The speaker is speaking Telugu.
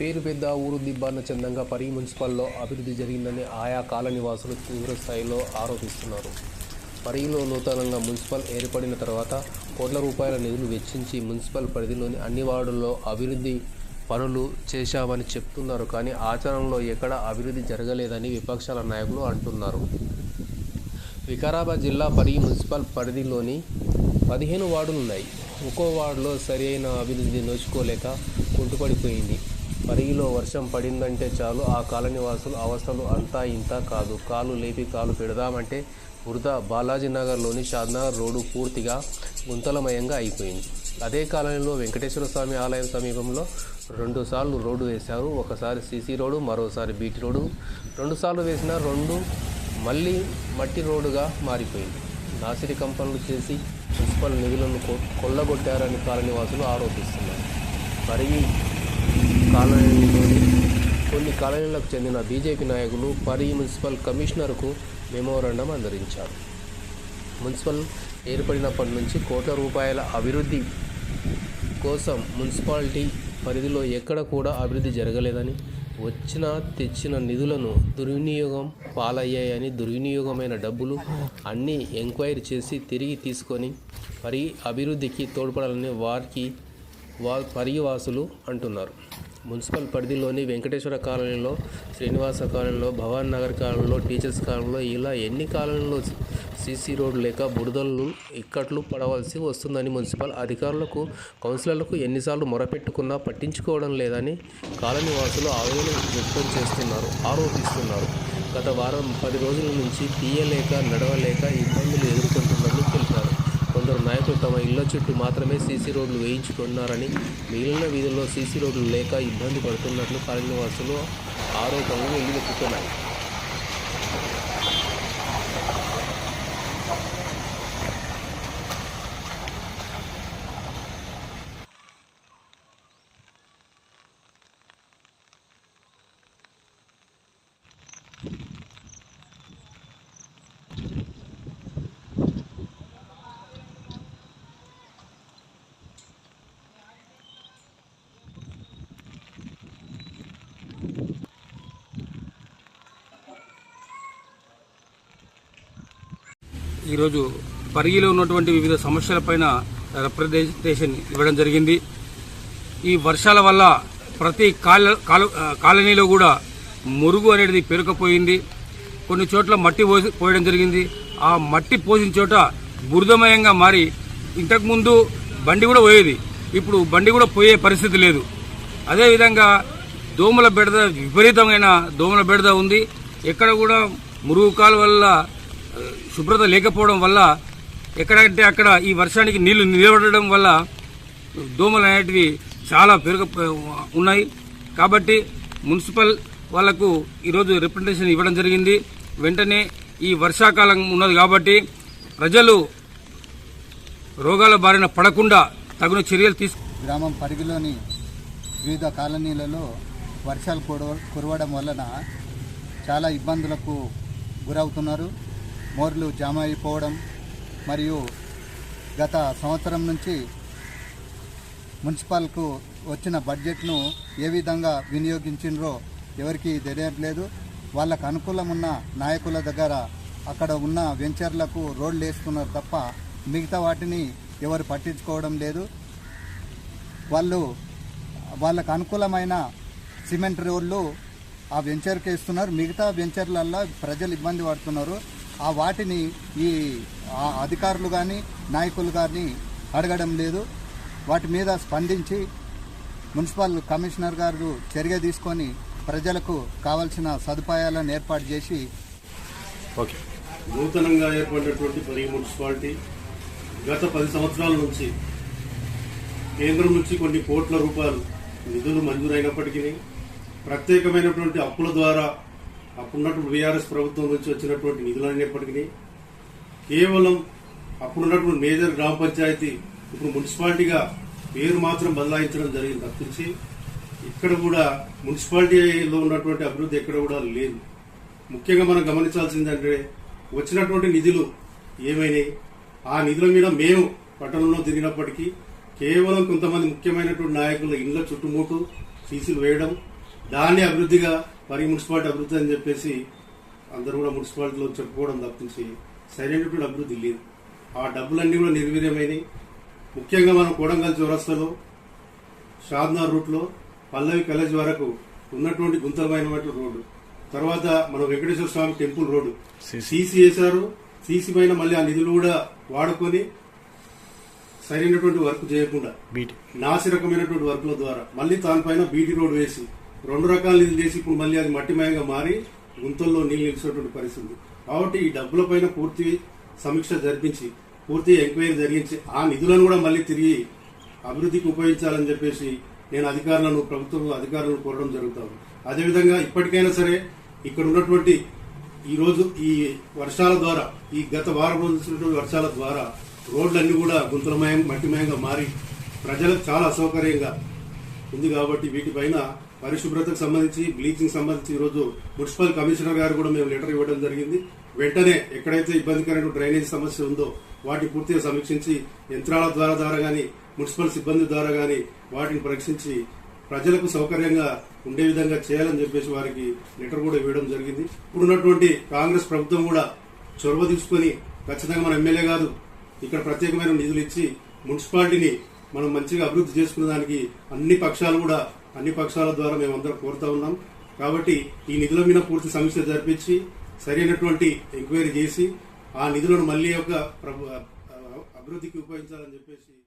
పేరు పెద్ద ఊరు దిబ్బాన చందంగా పరి మున్సిపల్లో అభివృద్ధి జరిగిందని ఆయా కాలనివాసులు తీవ్రస్థాయిలో ఆరోపిస్తున్నారు. పరిలో నూతనంగా మున్సిపల్ ఏర్పడిన తర్వాత కోట్ల రూపాయల నిధులు వెచ్చించి మున్సిపల్ పరిధిలోని అన్ని వార్డుల్లో అభివృద్ధి పనులు చేశామని చెప్తున్నారు. కానీ ఆచరణలో ఎక్కడ అభివృద్ధి జరగలేదని విపక్షాల నాయకులు అంటున్నారు. వికారాబాద్ జిల్లా పరి మున్సిపల్ పరిధిలోని పదిహేను వార్డులు ఉన్నాయి ఒక్కో వార్డులో సరి అయిన అభివృద్ధి నోచుకోలేక కుంటుపడిపోయింది. పరిగిలో వర్షం పడిందంటే చాలు. ఆ కాలనీ వాసులు అవస్థలు అంతా ఇంత కాదు. కాలు లేపి కాలు పెడదామంటే వృధా. బాలాజీ నగర్లోని షాద్నగర్ రోడ్డు పూర్తిగా గుంతలమయంగా అయిపోయింది. అదే కాలనీలో వెంకటేశ్వర స్వామి ఆలయం సమీపంలో రెండుసార్లు రోడ్డు వేశారు. ఒకసారి సీసీ రోడ్డు మరోసారి బీటీ రోడ్డు. రెండుసార్లు వేసిన రెండు మళ్ళీ మట్టి రోడ్డుగా మారిపోయింది. నాసిరి పనులు చేసి మున్సిపల్ నిధులను కొల్లగొట్టారని కాలనీవాసులు ఆరోపిస్తున్నారు. పరిగి కాలనీలోని కొన్ని కాలనీలకు చెందిన బీజేపీ నాయకులు పరి మున్సిపల్ కమిషనర్కు మెమోరాండం అందరించారు. మున్సిపల్ ఏర్పడినప్పటి నుంచి కోట్ల రూపాయల అభివృద్ధి కోసం మున్సిపాలిటీ పరిధిలో ఎక్కడ కూడా అభివృద్ధి జరగలేదని వచ్చిన తెచ్చిన నిధులను దుర్వినియోగం పాలయ్యాయని దుర్వినియోగమైన డబ్బులు అన్నీ ఎంక్వైరీ చేసి తిరిగి తీసుకొని పరి అభివృద్ధికి తోడ్పడాలని వారికి వా పరివాసులు అంటున్నారు. మున్సిపల్ పరిధిలోని వెంకటేశ్వర కాలనీలో శ్రీనివాస కాలనీలో భవాన్ నగర్ కాలనీలో టీచర్స్ కాలనీలో ఇలా ఎన్ని కాలనీలో సీసీ రోడ్డు లేక బురదలు ఇక్కట్లు పడవలసి వస్తుందని మున్సిపల్ అధికారులకు కౌన్సిలర్లకు ఎన్నిసార్లు మొరపెట్టుకున్నా పట్టించుకోవడం లేదని కాలనీ వాసులు ఆవేదన వ్యక్తం చేస్తున్నారు ఆరోపిస్తున్నారు. గత వారం పది రోజుల నుంచి తీయలేక నడవలేక ఇబ్బందులు ఎదుర్కొంటున్నారు. కొందరు నాయకులు తమ ఇళ్ళ చుట్టూ మాత్రమే సీసీ రోడ్లు వేయించుకున్నారని మిగిలిన వీధుల్లో సీసీ రోడ్లు లేక ఇబ్బంది పడుతున్నట్లు కాలనీ వాసులు ఆరోపణలు వెల్లువెత్తుతున్నాయి ఈరోజు పరిగిలో ఉన్నటువంటి వివిధ సమస్యలపైన రిప్రజెంటేషన్ ఇవ్వడం జరిగింది. ఈ వర్షాల వల్ల ప్రతి కాల కాలనీలో కూడా మురుగు అనేది పెరుకపోయింది. కొన్ని చోట్ల మట్టి పోసి పోయడం జరిగింది. ఆ మట్టి పోసిన చోట బురదమయంగా మారి ఇంతకుముందు బండి కూడా పోయేది. ఇప్పుడు బండి కూడా పోయే పరిస్థితి లేదు. అదేవిధంగా దోమల బెడద విపరీతమైన దోమల బెడద ఉంది. ఎక్కడ కూడా మురుగు కాలువల్ల వల్ల శుభ్రత లేకపోవడం వల్ల ఎక్కడంటే అక్కడ ఈ వర్షానికి నీళ్ళు నిలబడడం వల్ల దోమలు అనేటివి చాలా పెరుగ ఉన్నాయి. కాబట్టి మున్సిపల్ వాళ్ళకు ఈరోజు రిప్రజెంటేషన్ ఇవ్వడం జరిగింది. వెంటనే ఈ వర్షాకాలం ఉన్నది కాబట్టి ప్రజలు రోగాల బారిన పడకుండా తగిన చర్యలు తీసుకు గ్రామం పరిధిలోని వివిధ కాలనీలలో వర్షాలు కురవడం వలన చాలా ఇబ్బందులకు గురవుతున్నారు. మోర్లు జామ అయిపోవడం మరియు గత సంవత్సరం నుంచి మున్సిపల్కు వచ్చిన బడ్జెట్ను ఏ విధంగా వినియోగించినరో ఎవరికి తెలియట్లేదు. వాళ్ళకు అనుకూలం ఉన్న నాయకుల దగ్గర అక్కడ ఉన్న వెంచర్లకు రోడ్లు వేస్తున్నారు తప్ప మిగతా వాటిని ఎవరు పట్టించుకోవడం లేదు. వాళ్ళు వాళ్ళకు అనుకూలమైన సిమెంట్ రోడ్లు ఆ వెంచర్కి వేస్తున్నారు. మిగతా వెంచర్లల్లో ప్రజలు ఇబ్బంది పడుతున్నారు. ఆ వాటిని ఈ అధికారులు కానీ నాయకులు కానీ అడగడం లేదు. వాటి మీద స్పందించి మున్సిపల్ కమిషనర్ గారు చర్య తీసుకొని ప్రజలకు కావలసిన సదుపాయాలను ఏర్పాటు చేసి ఓకే. నూతనంగా ఏర్పడినటువంటి పరి మున్సిపాలిటీ గత పది సంవత్సరాల నుంచి కేంద్రం నుంచి కొన్ని కోట్ల రూపాయలు నిధులు మంజూరైనప్పటికీ ప్రత్యేకమైనటువంటి అప్పుల ద్వారా అప్పుడున్నటువంటి బీఆర్ఎస్ ప్రభుత్వం నుంచి వచ్చినటువంటి నిధులు అయినప్పటికీ కేవలం అప్పుడున్నటువంటి మేజర్ గ్రామ పంచాయతీ ఇప్పుడు మున్సిపాలిటీగా పేరు మాత్రం బదలాయించడం జరిగింది తప్పించి ఇక్కడ కూడా మున్సిపాలిటీలో ఉన్నటువంటి అభివృద్ధి ఎక్కడ కూడా లేదు. ముఖ్యంగా మనం గమనించాల్సిందంటే వచ్చినటువంటి నిధులు ఏమైనాయి? ఆ నిధుల మీద మేము పట్టణంలో తిరిగినప్పటికీ కేవలం కొంతమంది ముఖ్యమైనటువంటి నాయకుల ఇండ్ల చుట్టుముట్టు సీసీలు వేయడం దాన్ని అభివృద్ధిగా పరి మున్సిపాలిటీ అభివృద్ధి అని చెప్పేసి అందరూ కూడా మున్సిపాలిటీలో చెప్పుకోవడం తప్పించి సరైనటువంటి అభివృద్ధి లేదు. ఆ డబ్బులన్నీ కూడా నిర్వీర్యమైనవి. ముఖ్యంగా మనం కోడంగల్ చౌరస్తాలో షాద్నార్ రూట్లో పల్లవి కాలేజ్ వరకు ఉన్నటువంటి గుంతలమైనటువంటి రోడ్డు. తర్వాత మన Venkateswara Swamy temple road. CC. వేశారు. సీసీ పైన మళ్ళీ ఆ నిధులు కూడా వాడుకొని సరైనటువంటి వర్క్ చేయకుండా నాసి రకమైనటువంటి వర్క్ల ద్వారా మళ్ళీ దానిపైన బీటీ రోడ్ వేసి రెండు రకాల నిధులు చేసి ఇప్పుడు మళ్ళీ అది మట్టిమయంగా మారి గుంతల్లో నీళ్ళు నిలిచినటువంటి పరిస్థితి. కాబట్టి ఈ డబ్బుల పైన పూర్తి సమీక్ష జరిపించి పూర్తి ఎంక్వైరీ జరిగించి ఆ నిధులను కూడా మళ్ళీ తిరిగి అభివృద్ధికి ఉపయోగించాలని చెప్పేసి నేను అధికారులను ప్రభుత్వం అధికారులను కోరడం జరుగుతాను అదేవిధంగా ఇప్పటికైనా సరే ఇక్కడ ఉన్నటువంటి ఈరోజు ఈ వర్షాల ద్వారా ఈ గత వారం రోజుల వర్షాల ద్వారా రోడ్లన్నీ కూడా గుంతలమయం మట్టిమయంగా మారి ప్రజలకు చాలా అసౌకర్యంగా ఉంది కాబట్టి వీటిపైన పరిశుభ్రతకు సంబంధించి బ్లీచింగ్ సంబంధించి ఈరోజు మున్సిపల్ కమిషనర్ గారు కూడా మేము లెటర్ ఇవ్వడం జరిగింది. వెంటనే ఎక్కడైతే ఇబ్బందికరమైన డ్రైనేజ్ సమస్య ఉందో వాటిని పూర్తిగా సమీక్షించి యంత్రాల ద్వారా ద్వారా గాని మున్సిపల్ సిబ్బంది ద్వారా గాని వాటిని పరీక్షించి ప్రజలకు సౌకర్యంగా ఉండే విధంగా చేయాలని చెప్పేసి వారికి లెటర్ కూడా ఇవ్వడం జరిగింది. ఇప్పుడున్నటువంటి కాంగ్రెస్ ప్రభుత్వం కూడా చొరవ తీసుకొని ఖచ్చితంగా మన ఎమ్మెల్యే కాదు ఇక్కడ ప్రత్యేకమైన నిధులు ఇచ్చి మున్సిపాలిటీని మనం మంచిగా అభివృద్ధి చేసుకునే దానికి అన్ని పక్షాలు కూడా అన్ని పక్షాల ద్వారా మేమందరం కోరుతా ఉన్నాం. కాబట్టి ఈ నిధుల మీద పూర్తి సమీక్ష జరిపించి సరైనటువంటి ఎంక్వైరీ చేసి ఆ నిధులను మళ్ళీ యొక్క ప్రభు- అభివృద్ధికి ఉపయోగించాలని చెప్పేసి